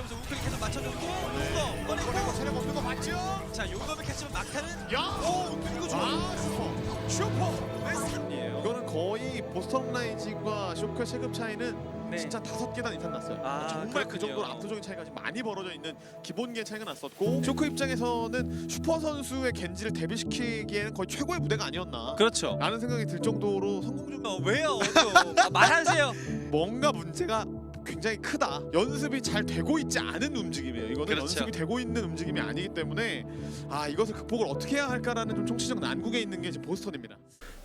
하면서 우클릭 계속 맞춰줬고 네. 용거 꺼내고 꺼내고 체력 없는 거 봤죠? 자 용검을 캐치면 막타는 야! 오 이거 좋아 아 슈퍼 슈퍼 웨스턴이에요 이거는 거의 보스턴 라이징과 쇼크의 체급 차이는 네. 진짜 다섯 계단 이상 났어요. 아, 정말 그 그렇군요. 정도로 압도적인 차이가 지금 많이 벌어져 있는 기본기의 차이가 났었고 쇼크 입장에서는 슈퍼 선수의 겐지를 데뷔시키기에는 거의 최고의 무대가 아니었나 그렇죠 라는 생각이 들 정도로 성공 중 어, 왜요 또 아, 말하세요 뭔가 문제가 굉장히 크다. 연습이 잘 되고 있지 않은 움직임이에요. 이거는 그렇죠. 연습이 되고 있는 움직임이 아니기 때문에 아 이것을 극복을 어떻게 해야 할까라는 좀 총체적 난국에 있는 게 이제 보스턴입니다.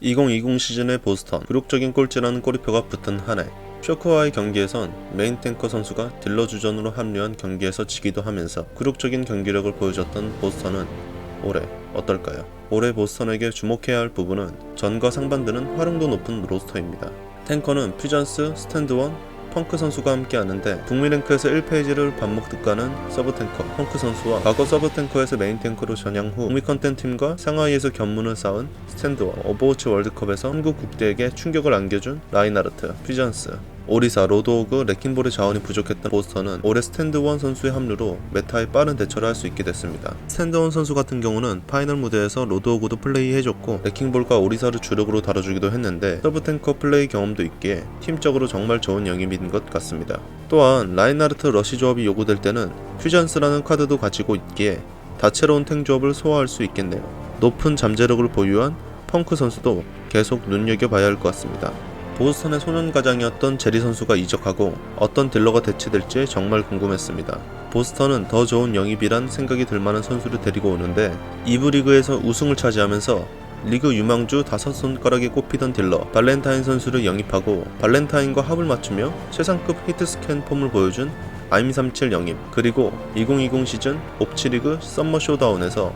2020 시즌의 보스턴 굴욕적인 꼴찌라는 꼬리표가 붙은 한 해. 쇼크와의 경기에선 메인 탱커 선수가 딜러 주전으로 합류한 경기에서 지기도 하면서 굴욕적인 경기력을 보여줬던 보스턴은 올해 어떨까요? 올해 보스턴에게 주목해야 할 부분은 전과 상반되는 활용도 높은 로스터입니다. 탱커는 퓨전스, 스탠드원, 펑크 선수가 함께 하는데 북미 랭크에서 1페이지를 반복 득가는 서브 탱커. 펑크 선수와 과거 서브 탱커에서 메인 탱커로 전향 후 북미 컨텐 팀과 상하이에서 견문을 쌓은 스탠드원 오버워치 월드컵에서 한국 국대에게 충격을 안겨준 라인하르트 퓨전스 오리사, 로드오그, 레킹볼의 자원이 부족했던 보스턴은 올해 스탠드원 선수의 합류로 메타에 빠른 대처를 할 수 있게 됐습니다. 스탠드원 선수 같은 경우는 파이널 무대에서 로드오그도 플레이해줬고 레킹볼과 오리사를 주력으로 다뤄주기도 했는데 서브 탱커 플레이 경험도 있기에 팀적으로 정말 좋은 영입인 것 같습니다. 또한 라인하르트 러시 조합이 요구될 때는 퓨전스라는 카드도 가지고 있기에 다채로운 탱 조합을 소화할 수 있겠네요. 높은 잠재력을 보유한 펑크 선수도 계속 눈여겨봐야 할 것 같습니다. 보스턴의 소년가장이었던 제리 선수가 이적하고 어떤 딜러가 대체될지 정말 궁금했습니다. 보스턴은 더 좋은 영입이란 생각이 들 만한 선수를 데리고 오는데 이브 리그에서 우승을 차지하면서 리그 유망주 다섯 손가락에 꼽히던 딜러 발렌타인 선수를 영입하고 발렌타인과 합을 맞추며 최상급 히트 스캔 폼을 보여준 아임37 영입 그리고 2020 시즌 옵치리그 썸머 쇼다운에서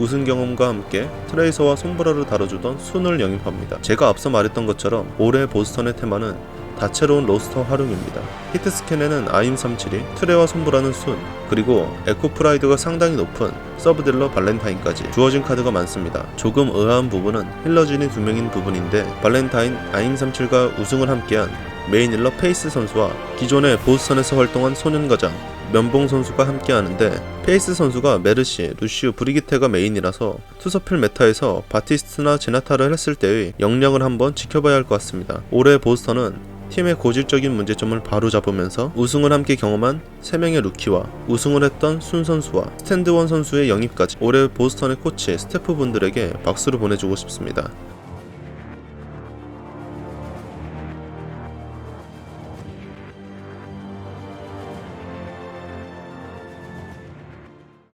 우승 경험과 함께 트레이서와 솜브라를 다뤄주던 순을 영입합니다. 제가 앞서 말했던 것처럼 올해 보스턴의 테마는 다채로운 로스터 활용입니다. 히트 스캔에는 아임 37이 트레와 솜브라는 순, 그리고 에코 프라이드가 상당히 높은 서브딜러 발렌타인까지 주어진 카드가 많습니다. 조금 의아한 부분은 힐러진이 두 명인 부분인데 발렌타인 아임 37과 우승을 함께한 메인 힐러 페이스 선수와 기존의 보스턴에서 활동한 소년가장 면봉 선수가 함께 하는데 페이스 선수가 메르시, 루시우, 브리기테가 메인이라서 투서필 메타에서 바티스트나 제나타를 했을 때의 역량을 한번 지켜봐야 할 것 같습니다. 올해 보스턴은 팀의 고질적인 문제점을 바로 잡으면서 우승을 함께 경험한 3명의 루키와 우승을 했던 순 선수와 스탠드원 선수의 영입까지 올해 보스턴의 코치, 스태프분들에게 박수를 보내주고 싶습니다.